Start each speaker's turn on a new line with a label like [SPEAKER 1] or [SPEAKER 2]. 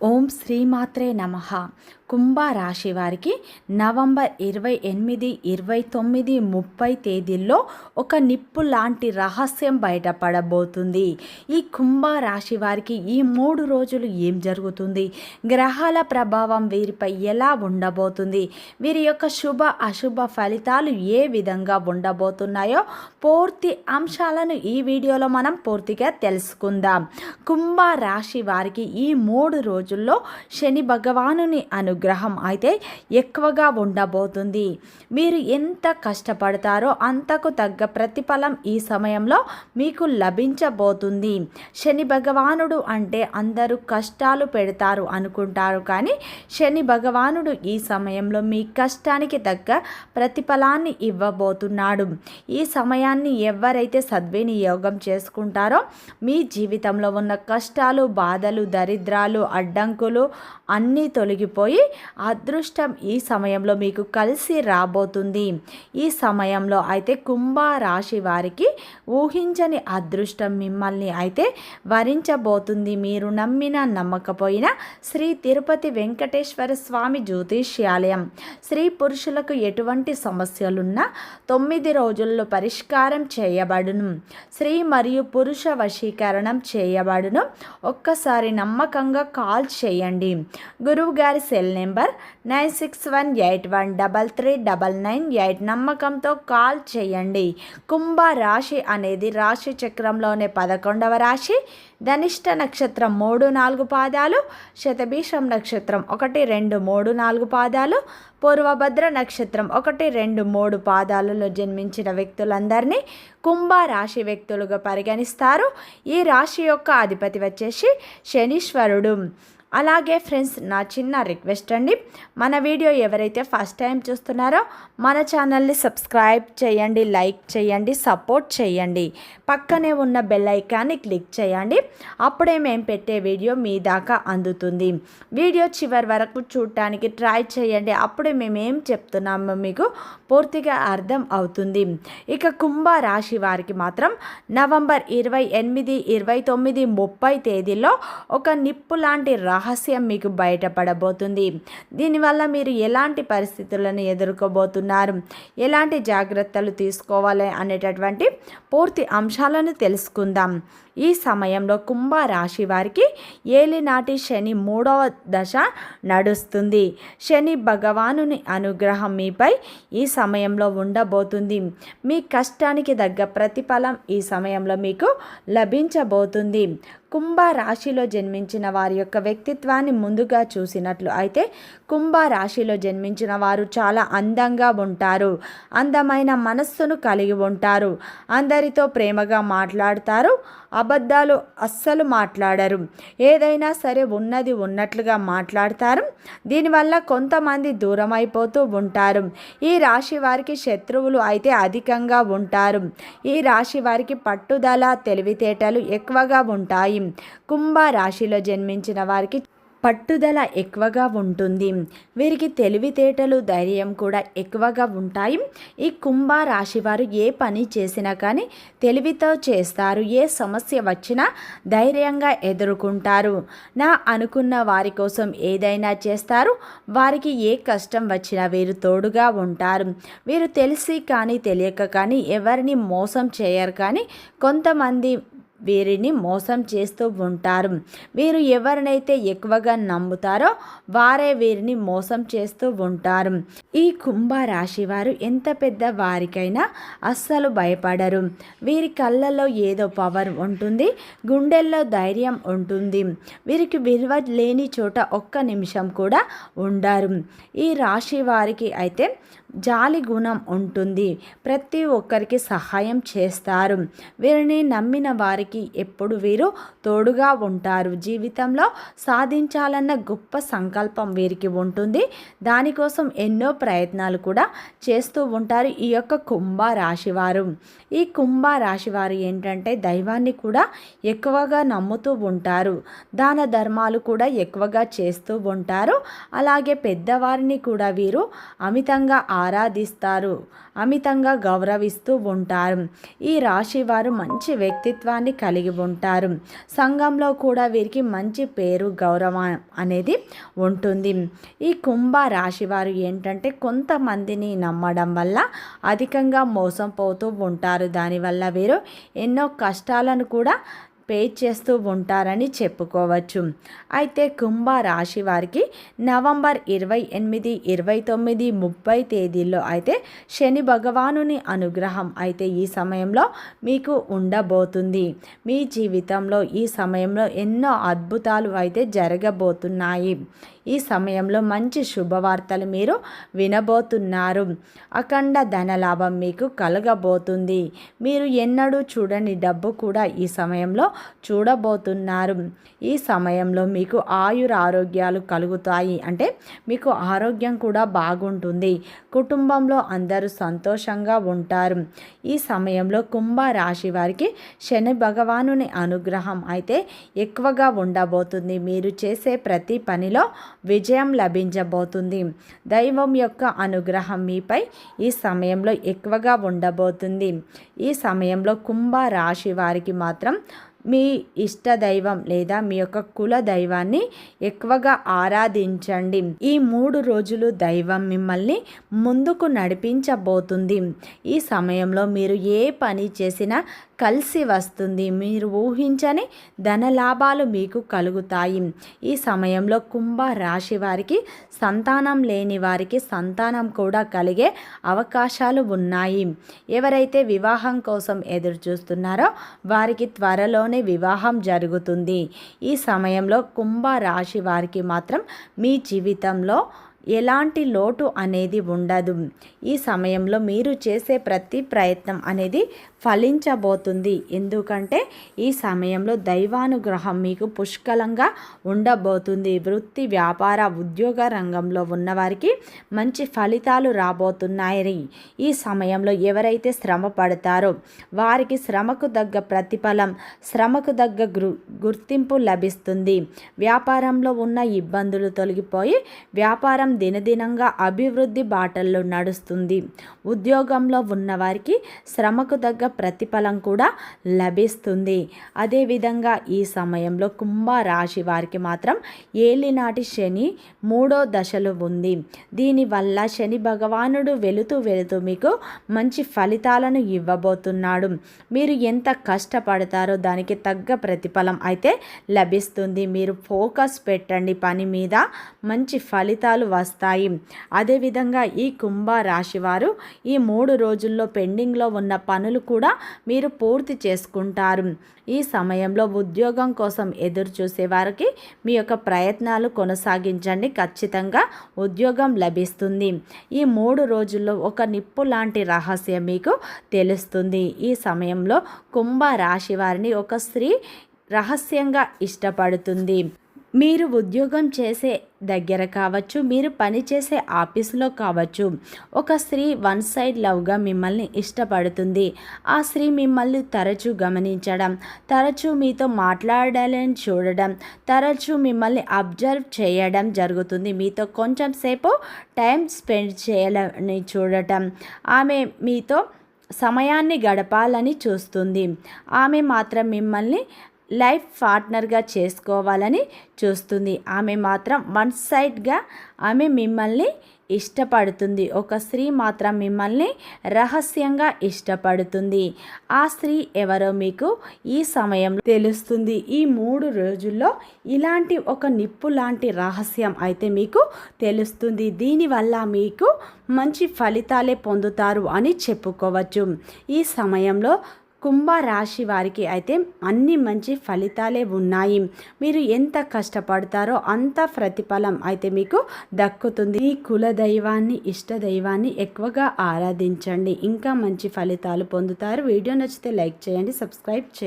[SPEAKER 1] ఓం శ్రీమాత్రే నమ. కుంభరాశి వారికి నవంబర్ ఇరవై ఎనిమిది ఇరవై తొమ్మిది ముప్పై తేదీల్లో ఒక నిప్పు లాంటి రహస్యం బయటపడబోతుంది. ఈ కుంభరాశి వారికి ఈ మూడు రోజులు ఏం జరుగుతుంది? గ్రహాల ప్రభావం వీరిపై ఎలా ఉండబోతుంది? వీరి యొక్క శుభ అశుభ ఫలితాలు ఏ విధంగా ఉండబోతున్నాయో పూర్తి అంశాలను ఈ వీడియోలో మనం పూర్తిగా తెలుసుకుందాం. కుంభరాశి వారికి ఈ మూడు రోజుల్లో శని భగవానుని అనుగ్రహం అయితే ఎక్కువగా ఉండబోతుంది. మీరు ఎంత కష్టపడతారో అంతకు తగ్గ ప్రతిఫలం ఈ సమయంలో మీకు లభించబోతుంది. శని భగవానుడు అంటే అందరూ కష్టాలు పెడతారు అనుకుంటారు కానీ శని భగవానుడు ఈ సమయంలో మీ కష్టానికి తగ్గ ప్రతిఫలాన్ని ఇవ్వబోతున్నాడు. ఈ సమయాన్ని ఎవరైతే సద్వినియోగం చేసుకుంటారో మీ జీవితంలో ఉన్న కష్టాలు బాధలు దరిద్రాలు అడ్డంకులు అన్నీ తొలగిపోయి అదృష్టం ఈ సమయంలో మీకు కలిసి రాబోతుంది. ఈ సమయంలో అయితే కుంభ రాశి వారికి ఊహించని అదృష్టం మిమ్మల్ని అయితే వరించబోతుంది. మీరు నమ్మిన నమ్మకపోయినా శ్రీ తిరుపతి వెంకటేశ్వర స్వామి జ్యోతిష్యాలయం స్త్రీ పురుషులకు ఎటువంటి సమస్యలున్నా తొమ్మిది రోజుల్లో పరిష్కారం చేయబడును. స్త్రీ మరియు పురుష వశీకరణం చేయబడును. ఒక్కసారి నమ్మకంగా కాల్ చేయండి. గురువు గారి cell number nine six one eight one double three double nine eight నమ్మకంతో కాల్ చేయండి. కుంభ రాశి అనేది రాశి చక్రంలోనే పదకొండవ రాశి. ధనిష్ట నక్షత్రం మూడు నాలుగు పాదాలు శతభీషం నక్షత్రం ఒకటి రెండు మూడు నాలుగు పాదాలు పూర్వభద్ర నక్షత్రం ఒకటి రెండు మూడు పాదాలలో జన్మించిన వ్యక్తులందరినీ కుంభ రాశి వ్యక్తులుగా పరిగణిస్తారు. ఈ రాశి యొక్క అధిపతి వచ్చేసి శనీశ్వరుడు. అలాగే ఫ్రెండ్స్ నా చిన్న రిక్వెస్ట్ అండి. మన వీడియో ఎవరైతే ఫస్ట్ టైం చూస్తున్నారో మన ఛానల్ని సబ్స్క్రైబ్ చేయండి లైక్ చేయండి సపోర్ట్ చేయండి. పక్కనే ఉన్న బెల్ ఐకాన్ని క్లిక్ చేయండి. అప్పుడే మేము పెట్టే వీడియో మీ దాకా అందుతుంది. వీడియో చివరి వరకు చూడటానికి ట్రై చేయండి. అప్పుడే మేమేం చెప్తున్నామో మీకు పూర్తిగా అర్థం అవుతుంది. ఇక కుంభ రాశి వారికి మాత్రం నవంబర్ ఇరవై ఎనిమిది ఇరవై తొమ్మిది ముప్పై తేదీలో ఒక నిప్పు లాంటి రహస్యం మీకు బయటపడబోతుంది. దీనివల్ల మీరు ఎలాంటి పరిస్థితులను ఎదుర్కోబోతున్నారు? ఎలాంటి జాగ్రత్తలు తీసుకోవాలి అనేటటువంటి పూర్తి అంశాలను తెలుసుకుందాం. ఈ సమయంలో కుంభ రాశి వారికి ఏలినాటి శని మూడవ దశ నడుస్తుంది. శని భగవానుని అనుగ్రహం మీపై ఈ సమయంలో ఉండబోతుంది. మీ కష్టానికి తగ్గ ప్రతిఫలం ఈ సమయంలో మీకు లభించబోతుంది. కుంభ రాశిలో జన్మించిన వారి యొక్క వ్యక్తిత్వాన్ని ముందుగా చూసినట్లు అయితే కుంభ రాశిలో జన్మించిన వారు చాలా అందంగా ఉంటారు అందమైన మనస్సును కలిగి ఉంటారు అందరితో ప్రేమగా మాట్లాడతారు అబద్ధాలు అస్సలు మాట్లాడరు. ఏదైనా సరే ఉన్నది ఉన్నట్లుగా మాట్లాడతారు. దీనివల్ల కొంతమంది దూరం అయిపోతూ ఉంటారు. ఈ రాశి వారికి శత్రువులు అయితే అధికంగా ఉంటారు. ఈ రాశి వారికి పట్టుదల తెలివితేటలు ఎక్కువగా ఉంటాయి. కుంభ రాశిలో జన్మించిన వారికి పట్టుదల ఎక్కువగా ఉంటుంది. వీరికి తెలివితేటలు ధైర్యం కూడా ఎక్కువగా ఉంటాయి. ఈ కుంభ రాశి వారు ఏ పని చేసినా కానీ తెలివితో చేస్తారు. ఏ సమస్య వచ్చినా ధైర్యంగా ఎదుర్కొంటారు. నా అనుకున్న వారి కోసం ఏదైనా చేస్తారు. వారికి ఏ కష్టం వచ్చినా వీరు తోడుగా ఉంటారు. వీరు తెలిసి కానీ తెలియక కానీ ఎవరిని మోసం చేయరు కానీ కొంతమంది వీరిని మోసం చేస్తూ ఉంటారు. వీరు ఎవరినైతే ఎక్కువగా నమ్ముతారో వారే వీరిని మోసం చేస్తూ ఉంటారు. ఈ కుంభరాశి వారు ఎంత పెద్ద వారికైనా అస్సలు భయపడరు. వీరి కళ్ళల్లో ఏదో పవర్ ఉంటుంది గుండెల్లో ధైర్యం ఉంటుంది. వీరికి విలువ లేని చోట ఒక్క నిమిషం కూడా ఉండరు. ఈ రాశి వారికి అయితే జాలి గుణం ఉంటుంది. ప్రతి ఒక్కరికి సహాయం చేస్తారు. వీరిని నమ్మిన వారికి ఎప్పుడు వీరు తోడుగా ఉంటారు. జీవితంలో సాధించాలన్న గొప్ప సంకల్పం వీరికి ఉంటుంది. దానికోసం ఎన్నో ప్రయత్నాలు కూడా చేస్తూ ఉంటారు ఈ యొక్క కుంభ రాశివారు. ఈ కుంభ రాశివారు ఏంటంటే దైవాన్ని కూడా ఎక్కువగా నమ్ముతూ ఉంటారు. దాన ధర్మాలు కూడా ఎక్కువగా చేస్తూ ఉంటారు. అలాగే పెద్దవారిని కూడా వీరు అమితంగా ఆరాధిస్తారు. అమితంగా గౌరవిస్తూ ఉంటారు. ఈ రాశి వారు మంచి వ్యక్తిత్వాన్ని కలిగి ఉంటారు. సంఘంలో కూడా వీరికి మంచి పేరు గౌరవం అనేది ఉంటుంది. ఈ కుంభ రాశి వారు ఏంటంటే కొంతమందిని నమ్మడం వల్ల అధికంగా మోసం పోతూ ఉంటారు. దానివల్ల వీరు ఎన్నో కష్టాలను కూడా పే చేస్తూ ఉంటారని చెప్పుకోవచ్చు. అయితే కుంభ రాశి వారికి నవంబర్ ఇరవై ఎనిమిది ఇరవై తొమ్మిది ముప్పై తేదీల్లో అయితే శని భగవానుని అనుగ్రహం అయితే ఈ సమయంలో మీకు ఉండబోతుంది. మీ జీవితంలో ఈ సమయంలో ఎన్నో అద్భుతాలు అయితే జరగబోతున్నాయి. ఈ సమయంలో మంచి శుభవార్తలు మీరు వినబోతున్నారు. అఖండ ధనలాభం మీకు కలగబోతుంది. మీరు ఎన్నడూ చూడని డబ్బు కూడా ఈ సమయంలో చూడబోతున్నారు. ఈ సమయంలో మీకు ఆయుర ఆరోగ్యాలు కలుగుతాయి. అంటే మీకు ఆరోగ్యం కూడా బాగుంటుంది. కుటుంబంలో అందరూ సంతోషంగా ఉంటారు. ఈ సమయంలో కుంభ రాశి వారికి శని భగవానుని అనుగ్రహం అయితే ఎక్కువగా ఉండబోతుంది. మీరు చేసే ప్రతి పనిలో విజయం లభించబోతుంది. దైవం యొక్క అనుగ్రహం మీపై ఈ సమయంలో ఎక్కువగా ఉండబోతుంది. ఈ సమయంలో కుంభ రాశి వారికి మాత్రం మీ ఇష్ట దైవం లేదా మీ యొక్క కుల దైవాన్ని ఎక్కువగా ఆరాధించండి. ఈ మూడు రోజులు దైవం మిమ్మల్ని ముందుకు నడిపించబోతుంది. ఈ సమయంలో మీరు ఏ పని చేసినా కలిసి వస్తుంది. మీరు ఊహించని ధనలాభాలు మీకు కలుగుతాయి. ఈ సమయంలో కుంభ రాశి వారికి సంతానం లేని వారికి సంతానం కూడా కలిగే అవకాశాలు ఉన్నాయి. ఎవరైతే వివాహం కోసం ఎదురు చూస్తున్నారో వారికి త్వరలోనే వివాహం జరుగుతుంది. ఈ సమయంలో కుంభ రాశి వారికి మాత్రం మీ జీవితంలో ఎలాంటి లోటు అనేది ఉండదు. ఈ సమయంలో మీరు చేసే ప్రతి ప్రయత్నం అనేది ఫలించబోతుంది. ఎందుకంటే ఈ సమయంలో దైవానుగ్రహం మీకు పుష్కలంగా ఉండబోతుంది. వృత్తి వ్యాపార ఉద్యోగ రంగంలో ఉన్నవారికి మంచి ఫలితాలు రాబోతున్నాయి. ఈ సమయంలో ఎవరైతే శ్రమ పడతారో వారికి శ్రమకు తగ్గ ప్రతిఫలం శ్రమకు తగ్గ గుర్తింపు లభిస్తుంది. వ్యాపారంలో ఉన్న ఇబ్బందులు తొలగిపోయి వ్యాపారం దినదినంగా అభివృద్ధి బాటల్లో నడుస్తుంది. ఉద్యోగంలో ఉన్నవారికి శ్రమకు తగ్గ ప్రతిఫలం కూడా లభిస్తుంది. అదేవిధంగా ఈ సమయంలో కుంభ రాశి వారికి మాత్రం ఏలినాటి శని మూడో దశలు ఉంది. దీనివల్ల శని భగవానుడు వెళుతూ వెళుతూ మీకు మంచి ఫలితాలను ఇవ్వబోతున్నాడు. మీరు ఎంత కష్టపడతారో దానికి తగ్గ ప్రతిఫలం అయితే లభిస్తుంది. మీరు ఫోకస్ పెట్టండి. పని మీద మంచి ఫలితాలు వస్తాయి. వస్తాయి. అదేవిధంగా ఈ కుంభ రాశి వారు ఈ మూడు రోజుల్లో పెండింగ్లో ఉన్న పనులు కూడా మీరు పూర్తి చేసుకుంటారు. ఈ సమయంలో ఉద్యోగం కోసం ఎదురు చూసే వారికి మీ యొక్క ప్రయత్నాలు కొనసాగించండి. ఖచ్చితంగా ఉద్యోగం లభిస్తుంది. ఈ మూడు రోజుల్లో ఒక నిప్పు లాంటి రహస్యం మీకు తెలుస్తుంది. ఈ సమయంలో కుంభ రాశి వారిని ఒక స్త్రీ రహస్యంగా ఇష్టపడుతుంది. మీరు ఉద్యోగం చేసే దగ్గర కావచ్చు మీరు పనిచేసే ఆఫీసులో కావచ్చు ఒక స్త్రీ వన్ సైడ్ లవ్గా మిమ్మల్ని ఇష్టపడుతుంది. ఆ స్త్రీ మిమ్మల్ని తరచూ గమనించడం తరచూ మీతో మాట్లాడాలని చూడడం తరచూ మిమ్మల్ని అబ్జర్వ్ చేయడం జరుగుతుంది. మీతో కొంచెం సేపు టైం స్పెండ్ చేయాలని చూడటం ఆమె మీతో సమయాన్ని గడపాలని చూస్తుంది. ఆమె మాత్రం మిమ్మల్ని లైఫ్ పార్ట్నర్గా చేసుకోవాలని చూస్తుంది. ఆమె మాత్రం వన్ సైడ్గా ఆమె మిమ్మల్ని ఇష్టపడుతుంది. ఒక స్త్రీ మాత్రం మిమ్మల్ని రహస్యంగా ఇష్టపడుతుంది. ఆ స్త్రీ ఎవరో మీకు ఈ సమయంలో తెలుస్తుంది. ఈ మూడు రోజుల్లో ఇలాంటి ఒక నిప్పు లాంటి రహస్యం అయితే మీకు తెలుస్తుంది. దీనివల్ల మీకు మంచి ఫలితాలే పొందుతారు అని చెప్పుకోవచ్చు. ఈ సమయంలో కుంభరాశి వారికి అయితే అన్ని మంచి ఫలితాలే ఉన్నాయి. మీరు ఎంత కష్టపడతారో అంత ప్రతిఫలం అయితే మీకు దక్కుతుంది. ఈ కుల దైవాన్ని ఇష్ట దైవాన్ని ఎక్కువగా ఆరాధించండి. ఇంకా మంచి ఫలితాలు పొందుతారు. వీడియో నచ్చితే లైక్ చేయండి సబ్స్క్రైబ్ చేయండి.